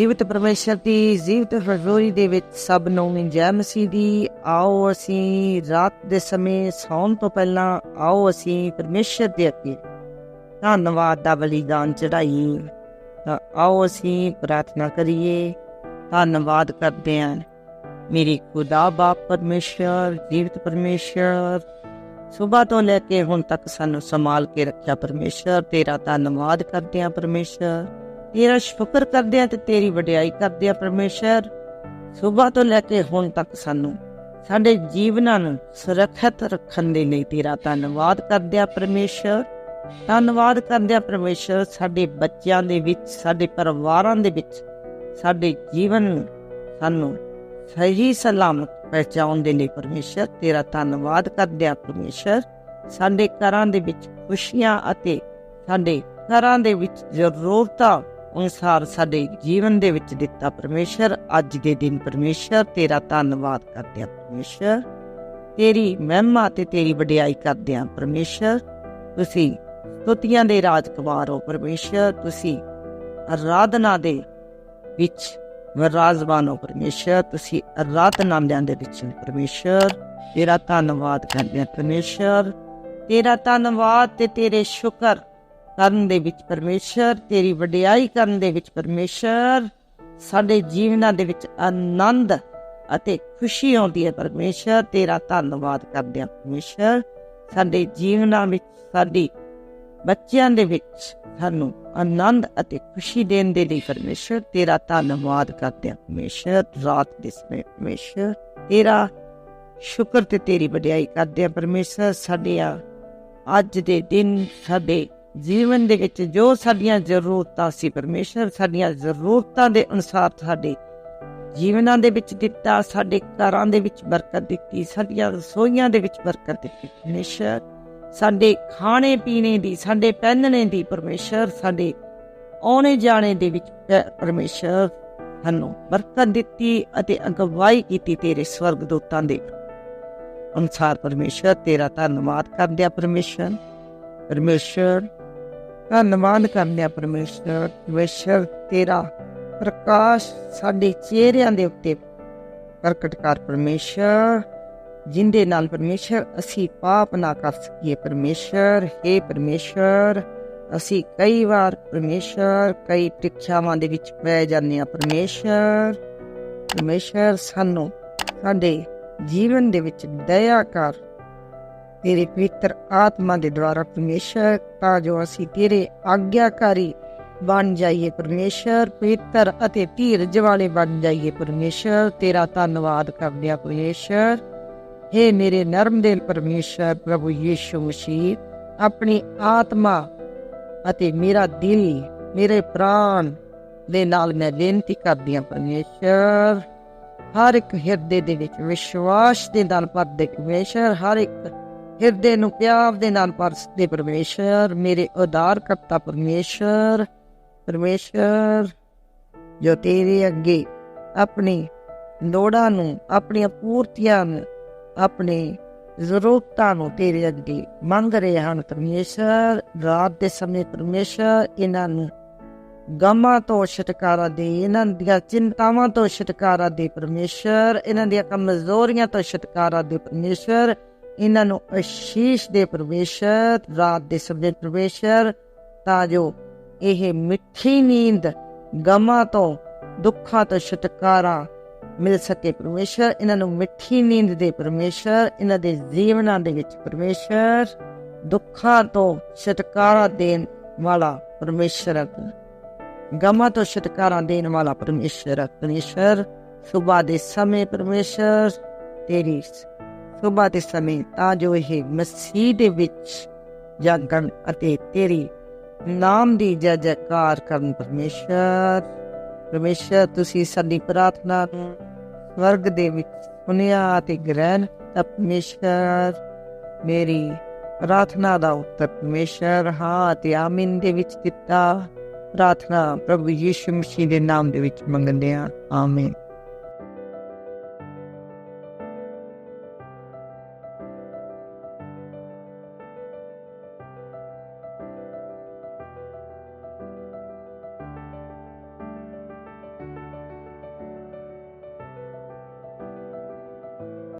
ਜੀਵਤ ਪਰਮੇਸ਼ਰ ਦੀ ਜੀਵਤ ਹਜ਼ੂਰੀ ਦੇ ਵਿੱਚ ਸਭ ਨੂੰ ਜੈ ਮਸੀਹ ਦੀ, ਆਓ ਅਸੀਂ ਰਾਤ ਦੇ ਸਮੇਂ ਸੌਣ ਤੋਂ ਪਹਿਲਾਂ ਆਓ ਅਸੀਂ ਪਰਮੇਸ਼ਰ ਦੇ ਅੱਗੇ। ਧੰਨਵਾਦ ਦਾ ਬਲੀਦਾਨ ਚੜਾਈਏ ਤਾਂ ਆਓ ਅਸੀਂ ਪ੍ਰਾਰਥਨਾ ਕਰੀਏ। ਧੰਨਵਾਦ ਕਰਦੇ ਹਾਂ। ਮੇਰੀ ਖੁਦਾ ਬਾਪ ਪਰਮੇਸ਼ਰ, ਜੀਵਤ ਪਰਮੇਸ਼ਰ ਸਵੇਰ ਤੋਂ ਲੈ ਕੇ ਹੁਣ ਤੱਕ ਸਾਨੂੰ ਸੰਭਾਲ ਕੇ ਰੱਖਿਆ ਪਰਮੇਸ਼ਰ, ਤੇਰਾ ਧੰਨਵਾਦ ਕਰਦੇ ਹਾਂ ਪਰਮੇਸ਼ਰ। ਤੇਰਾ ਸ਼ੁਕਰ ਕਰਦੇ ਹਾਂ ਤੇ ਤੇਰੀ ਵਡਿਆਈ ਕਰਦੇ ਹਾਂ ਪਰਮੇਸ਼ਰ। ਸਵੇਰ ਤੋਂ ਲੈ ਕੇ ਹੁਣ ਤੱਕ ਸਾਨੂੰ ਸਾਡੇ ਜੀਵਨਾਂ ਨੂੰ ਸੁਰੱਖਿਅਤ ਰੱਖਣ ਦੇ ਲਈ ਤੇਰਾ ਧੰਨਵਾਦ ਕਰਦੇ ਹਾਂ ਪਰਮੇਸ਼ਰ। ਧੰਨਵਾਦ ਕਰਦੇ ਹਾਂ ਪਰਮੇਸ਼ਰ ਸਾਡੇ ਬੱਚਿਆਂ ਦੇ ਵਿੱਚ, ਸਾਡੇ ਪਰਿਵਾਰਾਂ ਦੇ ਵਿੱਚ, ਸਾਡੇ ਜੀਵਨ ਨੂੰ ਸਾਨੂੰ ਸਹੀ ਸਲਾਮਤ ਪਹੁੰਚਾਉਣ ਦੇ ਲਈ ਪਰਮੇਸ਼ਰ ਤੇਰਾ ਧੰਨਵਾਦ ਕਰਦੇ ਹਾਂ ਪਰਮੇਸ਼ਰ। ਸਾਡੇ ਘਰਾਂ ਦੇ ਵਿੱਚ ਖੁਸ਼ੀਆਂ ਅਤੇ ਸਾਡੇ ਘਰਾਂ ਦੇ ਵਿੱਚ ਜ਼ਰੂਰਤਾਂ ਅਨੁਸਾਰ ਸਾਡੇ ਜੀਵਨ ਦੇ ਵਿੱਚ ਦਿੱਤਾ ਪਰਮੇਸ਼ਰ, ਅੱਜ ਦੇ ਦਿਨ ਪਰਮੇਸ਼ਰ, ਤੇਰਾ ਧੰਨਵਾਦ ਕਰਦੇ ਹਾਂ ਪਰਮੇਸ਼ਰ। ਤੇਰੀ ਮਹਿਮਾ ਤੇ ਤੇਰੀ ਵਡਿਆਈ ਕਰਦੇ ਹਾਂ ਪਰਮੇਸ਼ਰ। ਤੁਸੀਂ ਸਤੁਤੀਆਂ ਦੇ ਰਾਜਕੁਮਾਰ ਹੋ ਪਰਮੇਸ਼ਰ। ਤੁਸੀਂ ਆਰਾਧਨਾ ਦੇ ਵਿੱਚ ਵਿਰਾਜਮਾਨ ਹੋ ਪਰਮੇਸ਼ਰ। ਤੁਸੀਂ ਆਰਾਧਨਾਮਿਆਂ ਦੇ ਵਿੱਚ ਹੋ ਪਰਮੇਸ਼ਰ। ਤੇਰਾ ਧੰਨਵਾਦ ਕਰਦੇ ਹਾਂ ਪਰਮੇਸ਼ਰ। ਤੇਰਾ ਧੰਨਵਾਦ ਤੇ ਤੇਰੇ ਸ਼ੁਕਰ ਕਰਨ ਦੇ ਵਿੱਚ ਪਰਮੇਸ਼ਰ, ਤੇਰੀ ਵਡਿਆਈ ਕਰਨ ਦੇ ਵਿੱਚ ਪਰਮੇਸ਼ਰ, ਸਾਡੇ ਜੀਵਨਾਂ ਦੇ ਵਿੱਚ ਆਨੰਦ ਅਤੇ ਖੁਸ਼ੀ ਆਉਂਦੀ ਹੈ ਪਰਮੇਸ਼ਰ, ਤੇਰਾ ਧੰਨਵਾਦ ਕਰਦੇ ਹਾਂ ਪਰਮੇਸ਼ਰ। ਸਾਡੇ ਜੀਵਨਾਂ ਵਿੱਚ, ਸਾਡੀ ਬੱਚਿਆਂ ਦੇ ਵਿੱਚ ਸਾਨੂੰ ਆਨੰਦ ਅਤੇ ਖੁਸ਼ੀ ਦੇਣ ਦੇ ਲਈ ਪਰਮੇਸ਼ਰ, ਤੇਰਾ ਧੰਨਵਾਦ ਕਰਦੇ ਹਾਂ ਪਰਮੇਸ਼ਰ, ਰਾਤ ਦੇ ਸਮੇਂ ਪਰਮੇਸ਼ਰ, ਤੇਰਾ ਸ਼ੁਕਰ ਤੇ ਤੇਰੀ ਵਡਿਆਈ ਕਰਦੇ ਹਾਂ ਪਰਮੇਸ਼ਰ, ਸਾਡੇ ਆ ਅੱਜ ਦੇ ਦਿਨ, ਸਾਡੇ ਜੀਵਨ ਦੇ ਵਿੱਚ ਜੋ ਸਾਡੀਆਂ ਜ਼ਰੂਰਤਾਂ ਸੀ, ਪਰਮੇਸ਼ਰ ਸਾਡੀਆਂ ਜ਼ਰੂਰਤਾਂ ਦੇ ਅਨੁਸਾਰ ਸਾਡੇ ਜੀਵਨਾਂ ਦੇ ਵਿੱਚ ਦਿੱਤਾ, ਸਾਡੇ ਘਰਾਂ ਦੇ ਵਿੱਚ ਬਰਕਤ ਦਿੱਤੀ, ਸਾਡੀਆਂ ਰਸੋਈਆਂ ਦੇ ਵਿੱਚ ਬਰਕਤ ਦਿੱਤੀ। ਪਰਮੇਸ਼ਰ ਸਾਡੇ ਖਾਣੇ ਪੀਣੇ ਦੀ, ਸਾਡੇ ਪਹਿਨਣੇ ਦੀ, ਪਰਮੇਸ਼ਰ ਸਾਡੇ ਆਉਣੇ ਜਾਣੇ ਦੇ ਵਿੱਚ ਪ- ਪਰਮੇਸ਼ਰ ਸਾਨੂੰ ਬਰਕਤ ਦਿੱਤੀ ਅਤੇ ਅਗਵਾਈ ਕੀਤੀ ਤੇਰੇ ਸਵਰਗਦੂਤਾਂ ਦੇ ਅਨੁਸਾਰ। ਪਰਮੇਸ਼ਰ, ਤੇਰਾ ਧੰਨਵਾਦ ਕਰਦੇ ਆ ਪਰਮੇਸ਼ਰ। ਪਰਮੇਸ਼ਰ ਧੰਨਵਾਦ ਕਰਦੇ ਆ ਪਰਮੇਸ਼ਰ ਪਰਮੇਸ਼ਰ, ਤੇਰਾ ਪ੍ਰਕਾਸ਼ ਸਾਡੇ ਚਿਹਰਿਆਂ ਦੇ ਉੱਤੇ ਪ੍ਰਗਟ ਕਰ ਪਰਮੇਸ਼ਰ, ਜਿੰਦੇ ਨਾਲ ਪਰਮੇਸ਼ਰ ਅਸੀਂ ਪਾਪ ਨਾ ਕਰ ਸਕੀਏ ਪਰਮੇਸ਼ਰ हे ਪਰਮੇਸ਼ਰ, ਅਸੀਂ ਕਈ ਵਾਰ ਪਰਮੇਸ਼ਰ ਕਈ ਪ੍ਰੀਖਿਆਵਾਂ ਦੇ ਵਿੱਚ ਪੈ ਜਾਂਦੇ ਆ ਪਰਮੇਸ਼ਰ। ਪਰਮੇਸ਼ਰ ਸਾਨੂੰ ਸਾਡੇ ਜੀਵਨ ਦੇ ਵਿੱਚ ਦਇਆ ਕਰ ਤੇਰੇ ਪਵਿੱਤਰ ਆਤਮਾ ਦੇ ਦੁਆਰਾ ਪਰਮੇਸ਼ਰ, ਤਾਂ ਜੋ ਅਸੀਂ ਤੇਰੇ ਆਗਿਆਕਾਰੀ ਬਣ ਜਾਈਏ ਪਰਮੇਸ਼ਰ, ਪਵਿੱਤਰ ਅਤੇ ਧੀਰਜ ਵਾਲੇ ਬਣ ਜਾਈਏ ਪਰਮੇਸ਼ਰ। ਤੇਰਾ ਧੰਨਵਾਦ ਕਰਦੇ ਆ ਪਰਮੇਸ਼ਰ। हे ਮੇਰੇ ਨਰਮ ਦਿਲ ਪਰਮੇਸ਼ਰ, ਪ੍ਰਭੂ ਯੀਸ਼ੂ ਮਸੀਹ, ਆਪਣੀ ਆਤਮਾ ਅਤੇ ਮੇਰਾ ਦਿਲ, ਮੇਰੇ ਪ੍ਰਾਣ ਦੇ ਨਾਲ ਮੈਂ ਬੇਨਤੀ ਕਰਦੀ ਹਾਂ ਪਰਮੇਸ਼ਰ। ਹਰ ਇੱਕ ਹਿਰਦੇ ਦੇ ਵਿੱਚ ਵਿਸ਼ਵਾਸ ਦੇ ਨਾਲ ਭਰਦੇ ਪਰਮੇਸ਼ਰ, ਹਰ ਇੱਕ ਹਿਰਦੇ ਨੂੰ ਪਿਆਰ ਦੇ ਨਾਲ ਪਰਸਦੇ ਪਰਮੇਸ਼ਰ, ਮੇਰੇ ਉਦਾਰ ਕਰਤਾ ਪਰਮੇਸ਼ਰ ਪਰਮੇਸ਼ਰ, ਜੋ ਤੇਰੇ ਅੱਗੇ ਆਪਣੀ ਲੋੜਾਂ ਨੂੰ, ਆਪਣੀਆਂ ਪੂਰਤੀਆਂ ਨੂੰ, ਆਪਣੇ ਜ਼ਰੂਰਤਾਂ ਨੂੰ ਤੇਰੇ ਅੱਗੇ ਮੰਗ ਰਹੇ ਹਨ ਪਰਮੇਸ਼ਰ। ਰਾਤ ਦੇ ਸਮੇਂ ਪਰਮੇਸ਼ਰ ਇਹਨਾਂ ਨੂੰ ਗਮਾਂ ਤੋਂ ਛੁਟਕਾਰਾ ਦੇ, ਇਹਨਾਂ ਦੀਆਂ ਚਿੰਤਾਵਾਂ ਤੋਂ ਛੁਟਕਾਰਾ ਦੇ ਪਰਮੇਸ਼ਰ, ਇਹਨਾਂ ਦੀਆਂ ਕਮਜ਼ੋਰੀਆਂ ਤੋਂ ਛੁਟਕਾਰਾ ਦੇ ਪਰਮੇਸ਼ਰ। ਇਹਨਾਂ ਨੂੰ ਅਸ਼ੀਸ਼ ਦੇ ਪਰਮੇਸ਼ਰ ਰਾਤ ਦੇ ਸਮੇਂ ਪਰਮੇਸ਼ਰ ਤਾਂ ਜੋ ਇਹ ਮਿੱਠੀ ਨੀਂਦ ਗਮਾਂ ਤੋਂ, ਦੁੱਖਾਂ ਤੋਂ ਛੁਟਕਾਰਾ ਮਿਲ ਸਕੇ ਪਰਮੇਸ਼ਰ ਇਹਨਾਂ ਨੂੰ ਮਿੱਠੀ ਨੀਂਦ ਦੇ ਪਰਮੇਸ਼ਰ ਇਹਨਾਂ ਦੇ ਜੀਵਨਾਂ ਦੇ ਵਿੱਚ ਪਰਮੇਸ਼ਰ ਦੁੱਖਾਂ ਤੋਂ ਛੁਟਕਾਰਾ ਦੇਣ ਵਾਲਾ ਪਰਮੇਸ਼ਰ ਹੈ। ਗਮਾਂ ਤੋਂ ਛੁਟਕਾਰਾ ਦੇਣ ਵਾਲਾ ਪਰਮੇਸ਼ਰ ਹੈ। ਪਰਮੇਸ਼ਰ ਸੁਬਾ ਦੇ ਸਮੇਂ ਪਰਮੇਸ਼ਰ ਤੇਰੀ ਸੁਬਾ ਦੇ ਸਮੇਂ ਤਾਂ ਜੋ ਇਹ ਮਸੀਹ ਦੇ ਵਿੱਚ ਜਾਗਣ ਅਤੇ ਤੇਰੀ ਨਾਮ ਦੀ ਜੈ ਜੈਕਾਰ ਕਰਨ ਪਰਮੇਸ਼ਰ ਪਰਮੇਸ਼ਰ, ਤੁਸੀਂ ਸਾਡੀ ਪ੍ਰਾਰਥਨਾ ਨੂੰ ਸਵਰਗ ਦੇ ਵਿੱਚ ਸੁਨਿਆ ਅਤੇ ਗ੍ਰਹਿਣ ਕੀਤਾ ਪਰਮੇਸ਼ਰ। ਮੇਰੀ ਪ੍ਰਾਰਥਨਾ ਦਾ ਉੱਤਰ ਪਰਮੇਸ਼ਰ, ਹਾਂ ਅਤੇ ਆਮੀਨ ਦੇ ਵਿੱਚ ਦਿੱਤਾ। ਪ੍ਰਾਰਥਨਾ ਪ੍ਰਭੂ ਯੀਸ਼ੂ ਮਸੀਹ ਦੇ ਨਾਮ ਦੇ ਵਿੱਚ ਮੰਗਦੇ ਹਾਂ। ਆਮੀਨ।